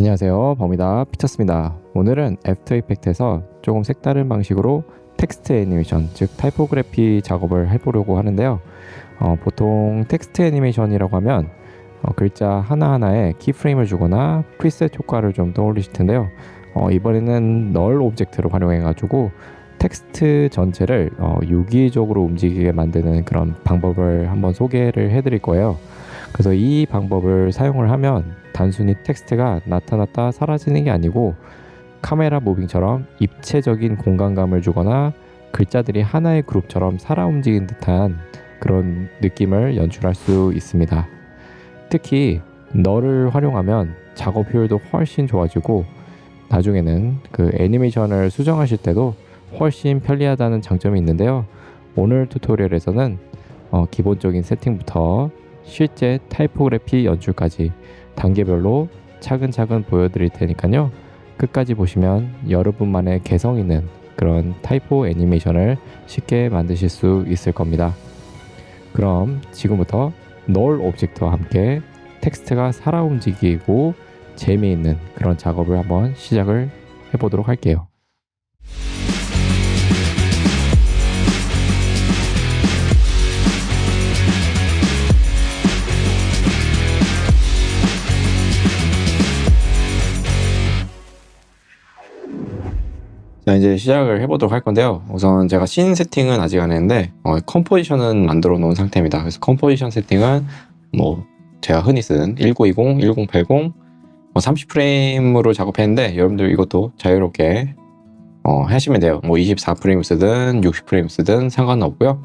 안녕하세요. 범이다 피터스입니다. 오늘은 애프터 이펙트에서 조금 색다른 방식으로 텍스트 애니메이션, 즉 타이포그래피 작업을 해보려고 하는데요. 어, 보통 텍스트 애니메이션이라고 하면 어, 글자 하나하나에 키프레임을 주거나 프리셋 효과를 좀 떠올리실 텐데요. 어, 이번에는 널 오브젝트를 활용해가지고 텍스트 전체를 어, 유기적으로 움직이게 만드는 그런 방법을 한번 소개를 해드릴 거예요. 그래서 이 방법을 사용을 하면 단순히 텍스트가 나타났다 사라지는 게 아니고 카메라 무빙처럼 입체적인 공간감을 주거나 글자들이 하나의 그룹처럼 살아 움직인 듯한 그런 느낌을 연출할 수 있습니다. 특히 너를 활용하면 작업 효율도 훨씬 좋아지고 나중에는 그 애니메이션을 수정하실 때도 훨씬 편리하다는 장점이 있는데요. 오늘 튜토리얼에서는 어, 기본적인 세팅부터 실제 타이포그래피 연출까지 단계별로 차근차근 보여드릴 테니까요. 끝까지 보시면 여러분만의 개성 있는 그런 타이포 애니메이션을 쉽게 만드실 수 있을 겁니다. 그럼 지금부터 널 오브젝트와 함께 텍스트가 살아 움직이고 재미있는 그런 작업을 한번 시작을 해보도록 할게요. 자 이제 시작을 해보도록 할 건데요. 우선 제가 씬 세팅은 아직 안 했는데 어, 컴포지션은 만들어 놓은 상태입니다. 그래서 컴포지션 세팅은 뭐 제가 흔히 쓰는 1920, 1080, 뭐 30프레임으로 작업했는데 여러분들 이것도 자유롭게 어, 하시면 돼요. 뭐 24프레임 쓰든 60프레임 쓰든 상관은 없고요.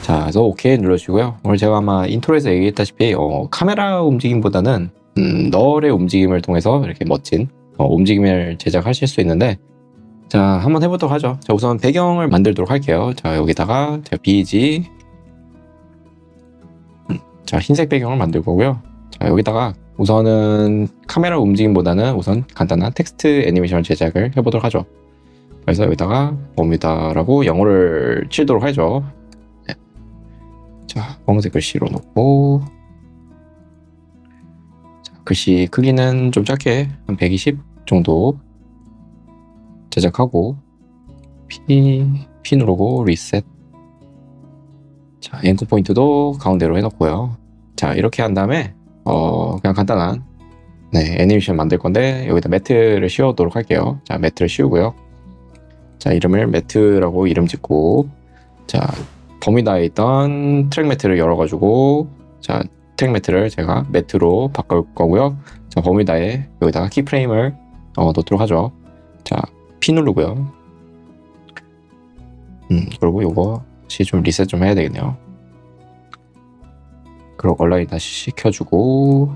자, 그래서 오케이 눌러주고요. 오늘 제가 아마 인트로에서 얘기했다시피 어, 카메라 움직임보다는 음, 널의 움직임을 통해서 이렇게 멋진 어, 움직임을 제작하실 수 있는데 자, 한번 해보도록 하죠. 자, 우선 배경을 만들도록 할게요. 자, 여기다가 제가 BG 음, 자, 흰색 배경을 만들 거고요. 자, 여기다가 우선은 카메라 움직임보다는 우선 간단한 텍스트 애니메이션 제작을 해보도록 하죠. 그래서 여기다가 봅니다라고 영어를 치도록 하죠. 네. 자, 검은색 글씨로 놓고 자, 글씨 크기는 좀 작게 한 120 정도 제작하고 P, P 누르고 리셋. 자 앵커 포인트도 가운데로 해놓고요. 자 이렇게 한 다음에 어 그냥 간단한 네 애니메이션 만들 건데 여기다 매트를 씌우도록 할게요. 자 매트를 씌우고요. 자 이름을 매트라고 이름 짓고 자 버뮤다에 있던 트랙 매트를 열어가지고 자 트랙 매트를 제가 매트로 바꿀 거고요. 자 버뮤다에 여기다가 키프레임을 어, 넣도록 하죠. 자 P 누르고요. 음, 그리고 요거 다시 좀 리셋 좀 해야 되겠네요. 그리고 온라인 다시 시켜주고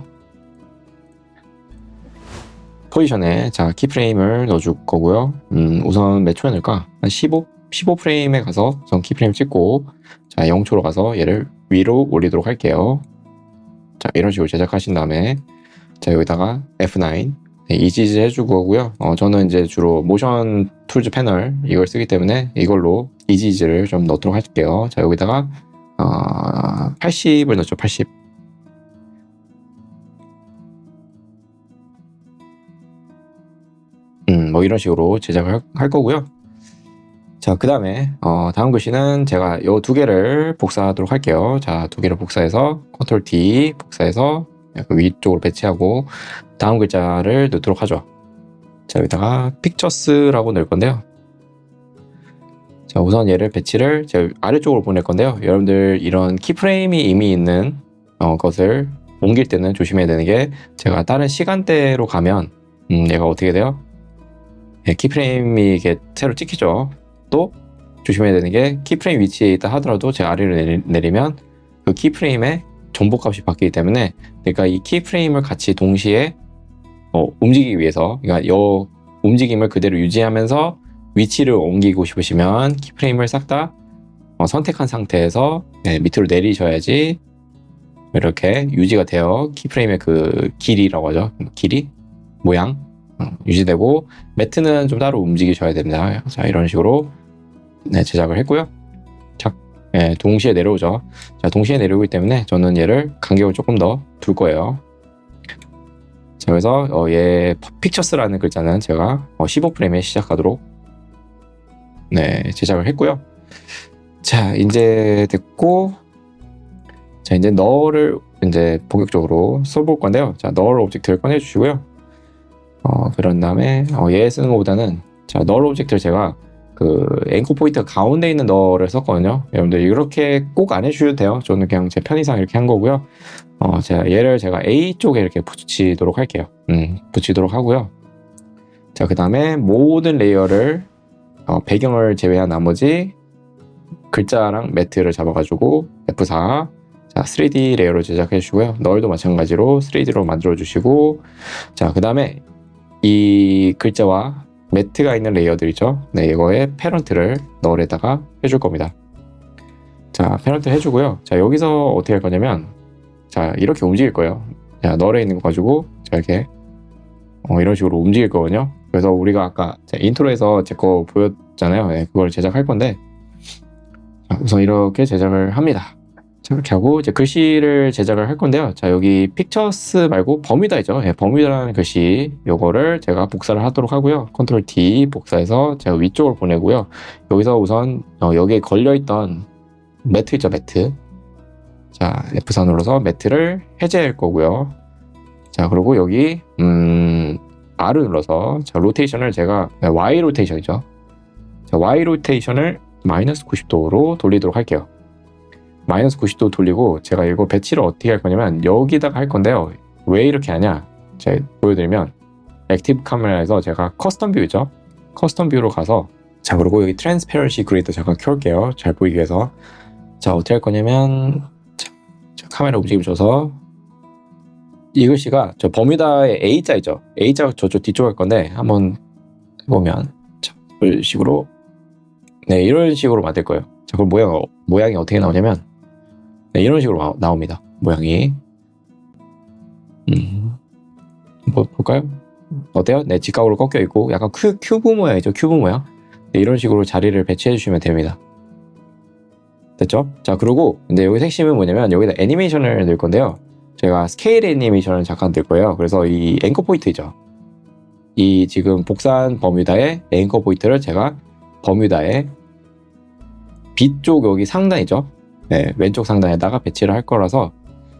포지션에 자 키프레임을 넣어줄 거고요. 음, 우선 몇 초에 넣을까? 한 15, 15프레임에 가서 우선 키프레임 찍고 자 0초로 가서 얘를 위로 올리도록 할게요. 자 이런 식으로 제작하신 다음에 자 여기다가 F9 네, 이지지 해줄 거고요. 어, 저는 이제 주로 모션 툴즈 패널 이걸 쓰기 때문에 이걸로 이지지를 좀 넣도록 할게요. 자 여기다가 어, 80을 넣죠. 80. 음, 뭐 이런 식으로 제작을 할, 할 거고요. 자, 그 다음에, 어, 다음 글씨는 제가 요 두 개를 복사하도록 할게요. 자, 두 개를 복사해서, 컨트롤 D 복사해서 약간 위쪽으로 배치하고, 다음 글자를 넣도록 하죠. 자, 여기다가 픽처스라고 넣을 건데요. 자, 우선 얘를 배치를 제가 아래쪽으로 보낼 건데요. 여러분들 이런 키프레임이 이미 있는 어, 것을 옮길 때는 조심해야 되는 게 제가 다른 시간대로 가면 음, 얘가 어떻게 돼요? 네, 키프레임이 이게 새로 찍히죠. 또 조심해야 되는 게 키프레임 위치에 있다 하더라도 제가 아래로 내리, 내리면 그 키프레임의 정보값이 바뀌기 때문에 그러니까 이 키프레임을 같이 동시에 어, 움직이기 위해서 그러니까 요 움직임을 그대로 유지하면서 위치를 옮기고 싶으시면 키프레임을 싹다 어, 선택한 상태에서 네, 밑으로 내리셔야지 이렇게 유지가 돼요. 키프레임의 그 길이라고 하죠. 길이 모양 어, 유지되고 매트는 좀 따로 움직이셔야 됩니다. 자 이런 식으로 네, 제작을 했고요. 자, 네, 동시에 내려오죠. 자 동시에 내려오기 때문에 저는 얘를 간격을 조금 더 둘 거예요. 자, 그래서 어, 얘 픽처스라는 글자는 제가 어, 15프레임에 시작하도록 네, 제작을 했고요. 자, 이제 됐고 자, 이제 너를 이제 본격적으로 써볼 건데요. 자, 널 오브젝트를 꺼내 주시고요. 어, 그런 다음에 어, 얘 쓰는 것보다는 자, 널 오브젝트를 제가 그 앵커 포인트 가운데 있는 너를 썼거든요. 여러분들 이렇게 꼭 안 해주셔도 돼요. 저는 그냥 제 편의상 이렇게 한 거고요. 어, 제가 얘를 제가 A 쪽에 이렇게 붙이도록 할게요. 음, 붙이도록 하고요. 자, 그 다음에 모든 레이어를 어, 배경을 제외한 나머지 글자랑 매트를 잡아가지고 F4 자 3D 레이어로 제작해 주시고요. 널도 마찬가지로 3D로 만들어 주시고 자 그 다음에 이 글자와 매트가 있는 레이어들이죠. 네 이거에 패런트를 널에다가 해줄 겁니다. 자 패런트 해주고요. 자 여기서 어떻게 할 거냐면 자 이렇게 움직일 거예요. 자 널에 있는 거 가지고 자 이렇게 어, 이런 식으로 움직일 거거든요. 그래서 우리가 아까 제 인트로에서 제 거 보였잖아요. 네, 그걸 제작할 건데 자, 우선 이렇게 제작을 합니다. 자, 이렇게 하고 이제 글씨를 제작을 할 건데요. 자, 여기 픽처스 말고 버뮤다이죠. 예, 버뮤다라는 글씨 요거를 제가 복사를 하도록 하고요. 컨트롤 D 복사해서 제가 위쪽으로 보내고요. 여기서 우선 어, 여기에 걸려 있던 매트 있죠, 매트. 자, F4 눌러서 매트를 해제할 거고요. 자, 그리고 여기 음 R을 눌러서 자, 로테이션을 제가 네, Y 로테이션이죠. 자, Y 로테이션을 마이너스 90도로 돌리도록 할게요. 마이너스 90도 돌리고 제가 이거 배치를 어떻게 할 거냐면 여기다가 할 건데요. 왜 이렇게 하냐? 제가 보여드리면 액티브 카메라에서 제가 커스텀 뷰죠. 커스텀 뷰로 가서 자 그리고 여기 트랜스페런시 그리드 잠깐 켤게요. 잘 보이게 해서 자 어떻게 할 거냐면 자, 자, 카메라 움직임 줘서 이 글씨가 저 버뮤다의 A자이죠. A자 저쪽 뒤쪽 할 건데 한번 해보면 자, 이런 식으로 네 이런 식으로 만들 거예요. 자 그럼 모양 모양이 어떻게 나오냐면 네, 이런 식으로 나- 나옵니다. 모양이. 음, 뭐 볼까요? 어때요? 네, 직각으로 꺾여 있고 약간 큐, 큐브 모양이죠. 큐브 모양. 네, 이런 식으로 자리를 배치해 주시면 됩니다. 됐죠? 자, 그리고 근데 여기 핵심은 뭐냐면 여기다 애니메이션을 넣을 건데요. 제가 스케일 애니메이션을 잠깐 넣을 거예요. 그래서 이 앵커 포인트죠. 이 지금 복사한 버뮤다의 앵커 포인트를 제가 버뮤다의 뒤쪽 여기 상단이죠. 네, 왼쪽 상단에다가 배치를 할 거라서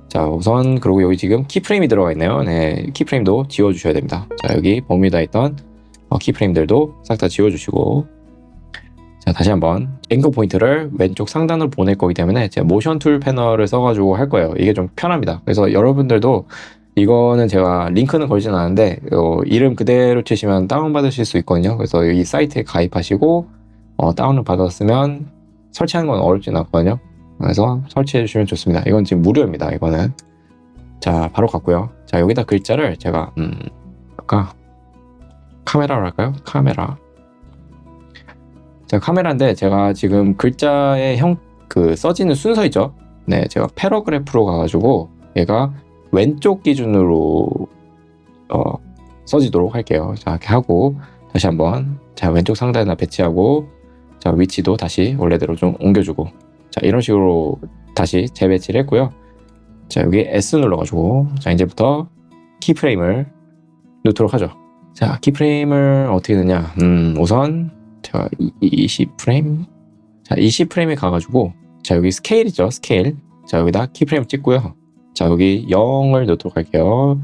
자 우선 그리고 여기 지금 키프레임이 들어가 있네요. 네, 키프레임도 지워주셔야 됩니다. 자 여기 버뮤다 있던 어, 키프레임들도 싹 다 지워주시고 자 다시 한번 앵커 포인트를 왼쪽 상단으로 보낼 거기 때문에 제가 모션 툴 패널을 써가지고 할 거예요. 이게 좀 편합니다. 그래서 여러분들도 이거는 제가 링크는 걸진 않은데 어, 이름 그대로 치시면 다운 받으실 수 있거든요. 그래서 이 사이트에 가입하시고 어, 다운을 받았으면 설치하는 건 어렵진 않거든요. 그래서 설치해 주시면 좋습니다. 이건 지금 무료입니다. 이거는 자 바로 갔고요. 자 여기다 글자를 제가 음 아까 카메라로 할까요? 카메라. 자 카메라인데 제가 지금 글자의 형 그 써지는 순서 있죠. 네 제가 패러그래프로 가가지고 얘가 왼쪽 기준으로 어 써지도록 할게요. 자 이렇게 하고 다시 한번 자 왼쪽 상단에다 배치하고 자 위치도 다시 원래대로 좀 옮겨주고 자 이런 식으로 다시 재배치를 했고요. 자 여기 S 눌러가지고 자 이제부터 키프레임을 넣도록 하죠. 자 키프레임을 어떻게 넣냐? 음 우선 제가 20프레임. 자 20프레임에 가가지고 자 여기 스케일이죠? 스케일. 자 여기다 키프레임 찍고요. 자 여기 0을 넣도록 할게요.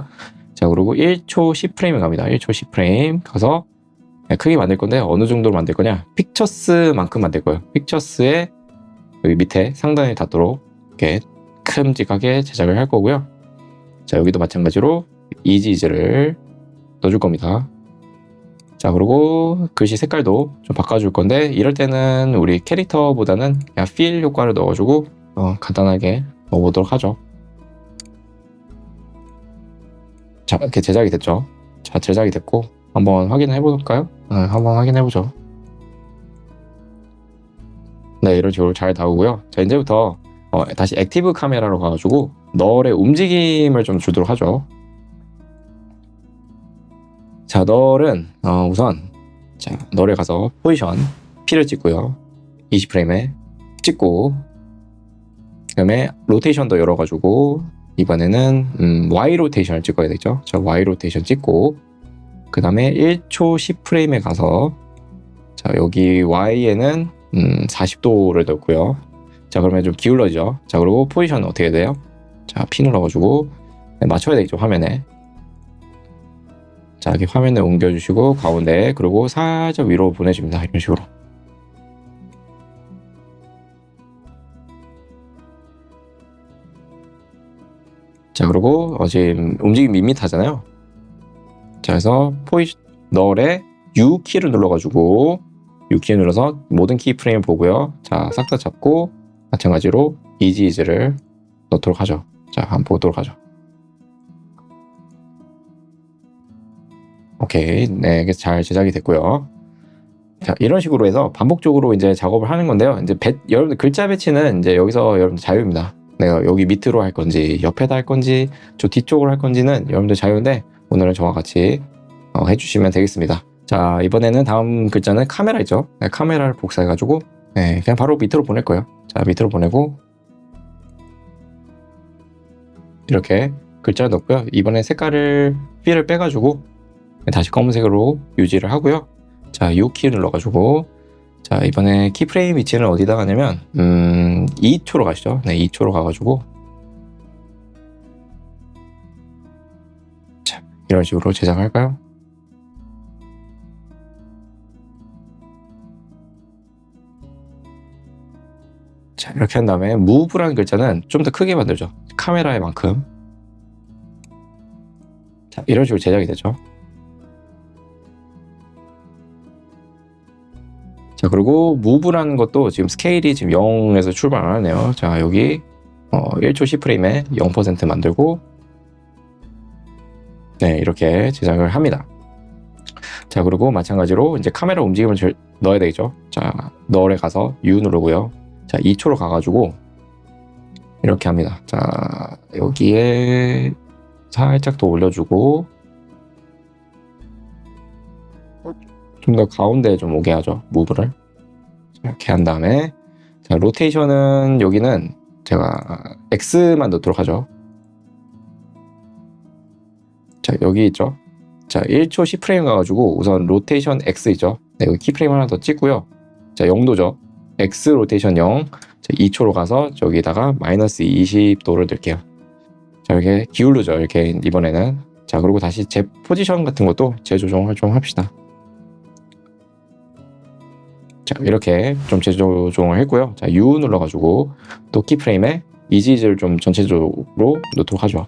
자 그리고 1초 10프레임에 갑니다. 1초 10프레임 가서 네, 크게 만들 건데 어느 정도로 만들 거냐? 픽처스만큼 만들 거예요. 픽처스의 여기 밑에 상단에 닿도록 이렇게 큼직하게 제작을 할 거고요 자 여기도 마찬가지로 이지즈를 넣어줄 겁니다 자 그리고 글씨 색깔도 좀 바꿔줄 건데 이럴 때는 우리 캐릭터보다는 그냥 필 효과를 넣어주고 어, 간단하게 넣어보도록 하죠 자 이렇게 제작이 됐죠 자 제작이 됐고 한번 확인해 볼까요? 네, 한번 확인해 보죠. 네, 이런 식으로 잘 나오고요. 자, 이제부터 어, 다시 액티브 카메라로 가가지고 널의 움직임을 좀 주도록 하죠. 자, 널은 어, 우선 자, 널에 가서 포지션 P를 찍고요. 20프레임에 찍고 그다음에 로테이션도 열어가지고 이번에는 음, Y 로테이션을 찍어야 되죠. 자, Y 로테이션 찍고 그 다음에 1초 10프레임에 가서 자 여기 Y에는 음, 40도를 넣고요. 자 그러면 좀 기울어지죠. 자 그리고 포지션은 어떻게 돼요? 자 P 눌러가지고 네, 맞춰야 되겠죠 화면에. 자 여기 화면에 옮겨주시고 가운데 그리고 살짝 위로 보내줍니다. 이런 식으로. 자 그리고 어, 지금 움직임 밋밋하잖아요. 자 그래서 포지 널에 U 키를 눌러가지고 U 키 눌러서 모든 키 프레임 보고요. 자 싹 다 잡고 마찬가지로 이지 이즈를 넣도록 하죠. 자 한번 보도록 하죠. 오케이, 네, 이게 잘 제작이 됐고요. 자, 이런 식으로 해서 반복적으로 이제 작업을 하는 건데요. 이제 배, 여러분들 글자 배치는 이제 여기서 여러분들 자유입니다. 내가 여기 밑으로 할 건지, 옆에다 할 건지, 저 뒤쪽으로 할 건지는 여러분들 자유인데 오늘은 저와 같이 어, 해주시면 되겠습니다. 자, 이번에는 다음 글자는 카메라 있죠? 네, 카메라를 복사해가지고 네, 그냥 바로 밑으로 보낼 거예요. 자, 밑으로 보내고 이렇게 글자를 넣고요. 이번에 색깔을 필을 빼가지고 다시 검은색으로 유지를 하고요. 자, 이 키를 넣어가지고 자 이번에 키프레임 위치는 어디다 가냐면 음 2초로 가시죠. 네, 2초로 가가지고 자 이런 식으로 제작할까요? 자 이렇게 한 다음에 move라는 글자는 좀 더 크게 만들죠. 카메라의 만큼 자 이런 식으로 제작이 되죠. 자 그리고 무브라는 것도 지금 스케일이 지금 0에서 출발 안 하네요. 자 여기 어, 1초 10프레임에 0% 만들고 네 이렇게 제작을 합니다. 자 그리고 마찬가지로 이제 카메라 움직임을 절- 넣어야 되겠죠. 자 넣으래 가서 U 누르고요. 자 2초로 가가지고 이렇게 합니다. 자 여기에 살짝 더 올려주고 좀 더 가운데 좀 오게 하죠. 무브를 이렇게 한 다음에 자 로테이션은 여기는 제가 X만 넣도록 하죠. 자 여기 있죠. 자 1초 10프레임 가가지고 우선 로테이션 X 있죠. 네, 여기 키프레임 하나 더 찍고요. 자 0도죠. X 로테이션 0. 자 2초로 가서 저기다가 마이너스 20도를 넣을게요. 자 이렇게 기울르죠. 이렇게 이번에는 자 그리고 다시 제 포지션 같은 것도 재조정을 좀 합시다. 자 이렇게 좀 재조정을 했고요. 자 U 눌러가지고 또 키프레임에 이지즈를 좀 전체적으로 넣도록 하죠.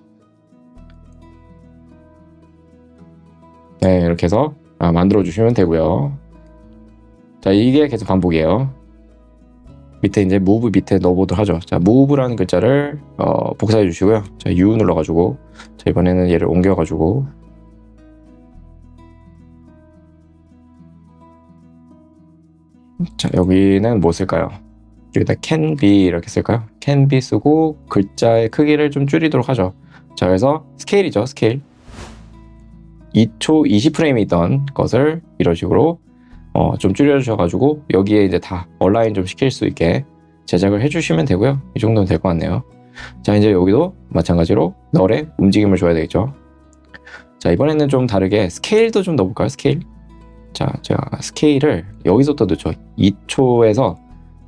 네 이렇게 해서 아, 만들어 주시면 되고요. 자 이게 계속 반복이에요. 밑에 이제 move 밑에 넣어보도록 하죠. 자 move라는 글자를 어, 복사해 주시고요. 자 U 눌러가지고 자 이번에는 얘를 옮겨가지고 자 여기는 뭐 쓸까요? 여기다 can be 이렇게 쓸까요? can be 쓰고 글자의 크기를 좀 줄이도록 하죠. 자 그래서 스케일이죠 스케일 2초 20프레임이 있던 것을 이런 식으로 어, 좀 줄여주셔가지고 여기에 이제 다 얼라인 좀 시킬 수 있게 제작을 해주시면 되고요. 이 정도면 될 것 같네요. 자 이제 여기도 마찬가지로 널에 움직임을 줘야 되겠죠. 자 이번에는 좀 다르게 스케일도 좀 넣어볼까요? 스케일. 자 제가 스케일을 여기서부터 넣죠. 2초에서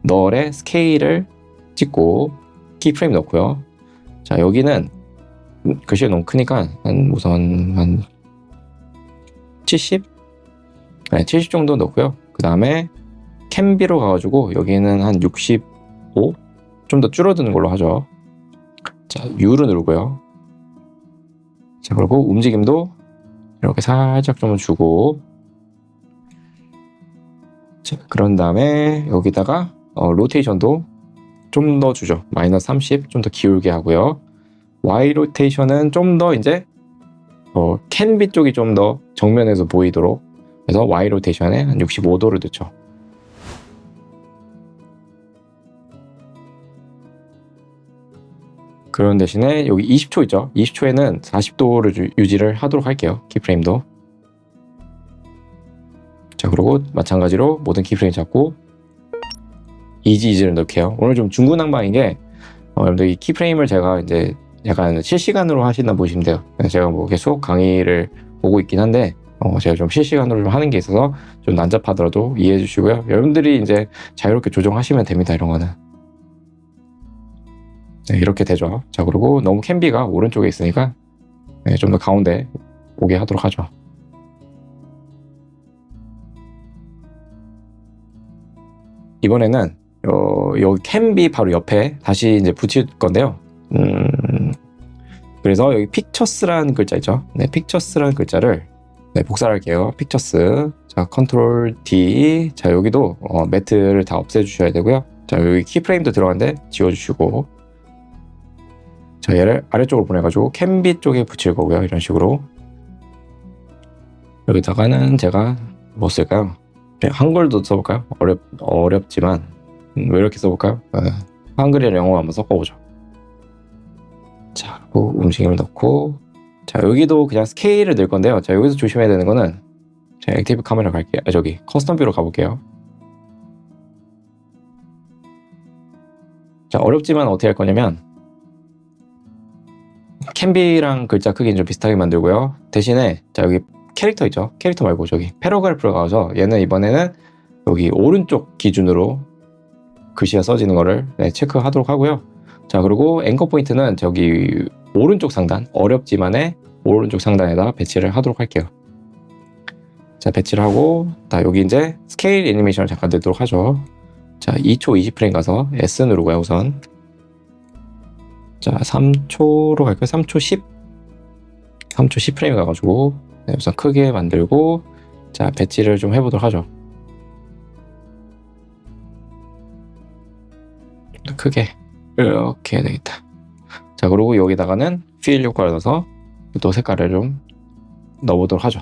널의 스케일을 찍고 키프레임 넣고요. 자 여기는 글씨가 너무 크니까 한 우선 한 70? 네, 70 정도 넣고요. 그 다음에 캔비로 가가지고 여기는 한 65? 좀 더 줄어드는 걸로 하죠. 자, U를 누르고요. 자, 그리고 움직임도 이렇게 살짝 좀 주고 자, 그런 다음에 여기다가 어, 로테이션도 좀 더 주죠. 마이너스 30, 좀 더 기울게 하고요. Y 로테이션은 좀 더 이제 어, 캔비 쪽이 좀 더 정면에서 보이도록 그래서 Y 로테이션에 한 65도를 넣죠. 그런 대신에 여기 20초 있죠. 20초에는 40도를 유지를 하도록 할게요. 키프레임도. 자, 그리고 마찬가지로 모든 키프레임 잡고 이지 이지를 넣게요. 오늘 좀 중구난방인 게 어, 여러분들 이 키프레임을 제가 이제 약간 실시간으로 하신다 보시면 돼요. 제가 뭐 계속 강의를 보고 있긴 한데 어, 제가 좀 실시간으로 좀 하는 게 있어서 좀 난잡하더라도 이해해 주시고요. 여러분들이 이제 자유롭게 조정하시면 됩니다. 이런 거는. 네, 이렇게 되죠. 자, 그리고 너무 캔비가 오른쪽에 있으니까 네, 좀더 가운데 오게 하도록 하죠. 이번에는 어, 여기 캔비 바로 옆에 다시 이제 붙일 건데요. 음, 그래서 여기 픽처스라는 글자 있죠. 네, 픽처스라는 글자를 네, 복사할게요. 픽처스. 자, 컨트롤 D. 자, 여기도 어, 매트를 다 없애주셔야 되고요. 자, 여기 키프레임도 들어간데 지워주시고. 자, 얘를 아래쪽으로 보내가지고 캔비 쪽에 붙일 거고요. 이런 식으로. 여기다가는 제가 뭐 쓸까요? 한글도 써볼까요? 어렵, 어렵지만. 음, 왜 이렇게 써볼까요? 네, 한글이랑 영어 한번 섞어보죠. 자, 움직임을 넣고. 자, 여기도 그냥 스케일을 넣을 건데요. 자, 여기서 조심해야 되는 거는 자, 액티브 카메라 갈게요. 아, 저기 커스텀 뷰로 가볼게요. 자, 어렵지만 어떻게 할 거냐면 캔비랑 글자 크기 좀 비슷하게 만들고요. 대신에 자, 여기 캐릭터 있죠? 캐릭터 말고 저기 패러그래프로 가서 얘는 이번에는 여기 오른쪽 기준으로 글씨가 써지는 거를 네, 체크하도록 하고요. 자, 그리고 앵커 포인트는 저기 오른쪽 상단, 어렵지만의 오른쪽 상단에다 배치를 하도록 할게요. 자, 배치를 하고, 자, 여기 이제 스케일 애니메이션을 잠깐 넣도록 하죠. 자, 2초 20프레임 가서 S 누르고요, 우선. 자, 3초로 갈까요? 3초 10? 3초 10프레임 가가지고, 네, 우선 크게 만들고, 자, 배치를 좀 해보도록 하죠. 크게. 이렇게 해야 되겠다. 자, 그리고 여기다가는 필 효과를 넣어서 또 색깔을 좀 넣어보도록 하죠.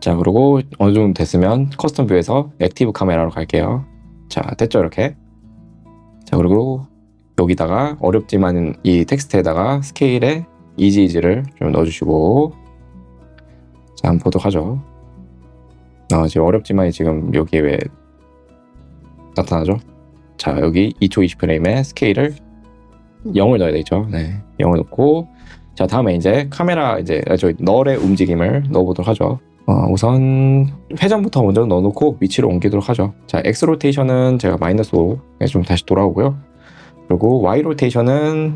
자, 그리고 어느 정도 됐으면 커스텀 뷰에서 액티브 카메라로 갈게요. 자, 됐죠, 이렇게. 자, 그리고 여기다가 어렵지만 이 텍스트에다가 스케일에 이지이지를 좀 넣어주시고 자, 한번 보도록 하죠. 아, 지금 어렵지만 지금 여기에 왜 나타나죠? 자, 여기 2초 20프레임에 스케일을 0을 넣어야 되죠. 네. 0을 넣고 자, 다음에 이제 카메라 이제 아, 저희 널의 움직임을 넣어보도록 하죠. 어, 우선 회전부터 먼저 넣어놓고 위치를 옮기도록 하죠. 자, X 로테이션은 제가 마이너스 5에 좀 다시 돌아오고요. 그리고 Y 로테이션은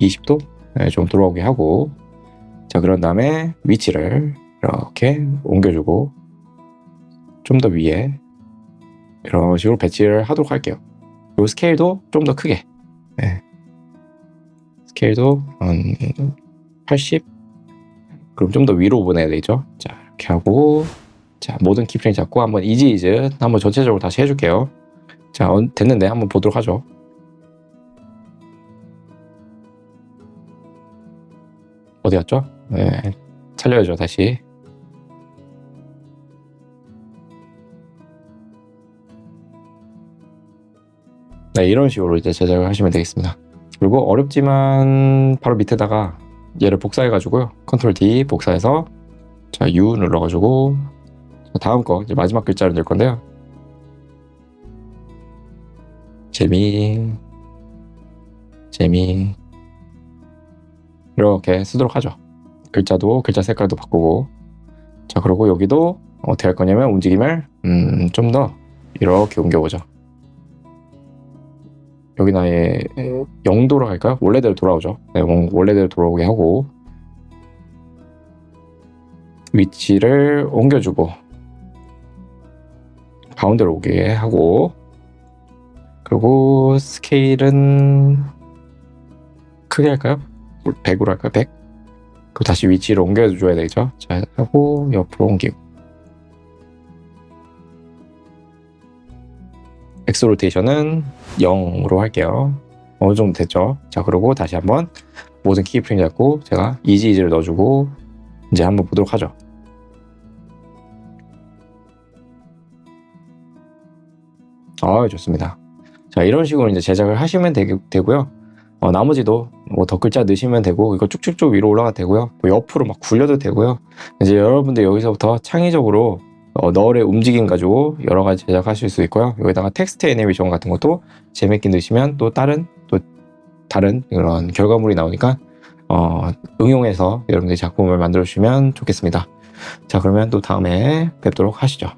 20도 네, 좀 돌아오게 하고 자, 그런 다음에 위치를 이렇게 옮겨주고 좀 더 위에 이런 식으로 배치를 하도록 할게요. 그리고 스케일도 좀 더 크게 네. 스케일도 한 80? 그럼 좀 더 위로 보내야 되죠. 자 이렇게 하고 자 모든 키프레임 잡고 한번 이지 이즈 한번 전체적으로 다시 해줄게요. 자 어, 됐는데 한번 보도록 하죠. 어디 갔죠? 네 살려야죠 다시. 네 이런 식으로 이제 제작을 하시면 되겠습니다. 그리고 어렵지만 바로 밑에다가 얘를 복사해 가지고요. 컨트롤 D 복사해서 자 U 눌러 가지고 다음 거 이제 마지막 글자를 넣을 건데요. 재미 재미. 이렇게 쓰도록 하죠. 글자도 글자 색깔도 바꾸고. 자 그리고 여기도 어떻게 할 거냐면 움직임을 음, 좀 더 이렇게 옮겨보죠 여기 나의 영도로 갈까요? 원래대로 돌아오죠. 네, 원- 원래대로 돌아오게 하고 위치를 옮겨주고 가운데로 오게 하고 그리고 스케일은 크게 할까요? 100으로 할까요? 100? 그리고 다시 위치를 옮겨줘야 되죠. 자 하고 옆으로 옮기고 엑스 로테이션은 0으로 할게요. 어느 정도 됐죠? 자, 그리고 다시 한번 모든 키프레임 잡고 제가 이지 이지를 넣어주고 이제 한번 보도록 하죠. 아, 좋습니다. 자, 이런 식으로 이제 제작을 하시면 되, 되고요. 어, 나머지도 뭐 덧글자 넣으시면 되고 이거 쭉쭉쭉 위로 올라가도 되고요. 뭐 옆으로 막 굴려도 되고요. 이제 여러분들 여기서부터 창의적으로 어, 널의 움직임 가지고 여러 가지 제작하실 수 있고요. 여기다가 텍스트 애니메이션 같은 것도 재밌게 넣으시면 또 다른 또 다른 그런 결과물이 나오니까 어, 응용해서 여러분들이 작품을 만들어 주시면 좋겠습니다. 자 그러면 또 다음에 뵙도록 하시죠.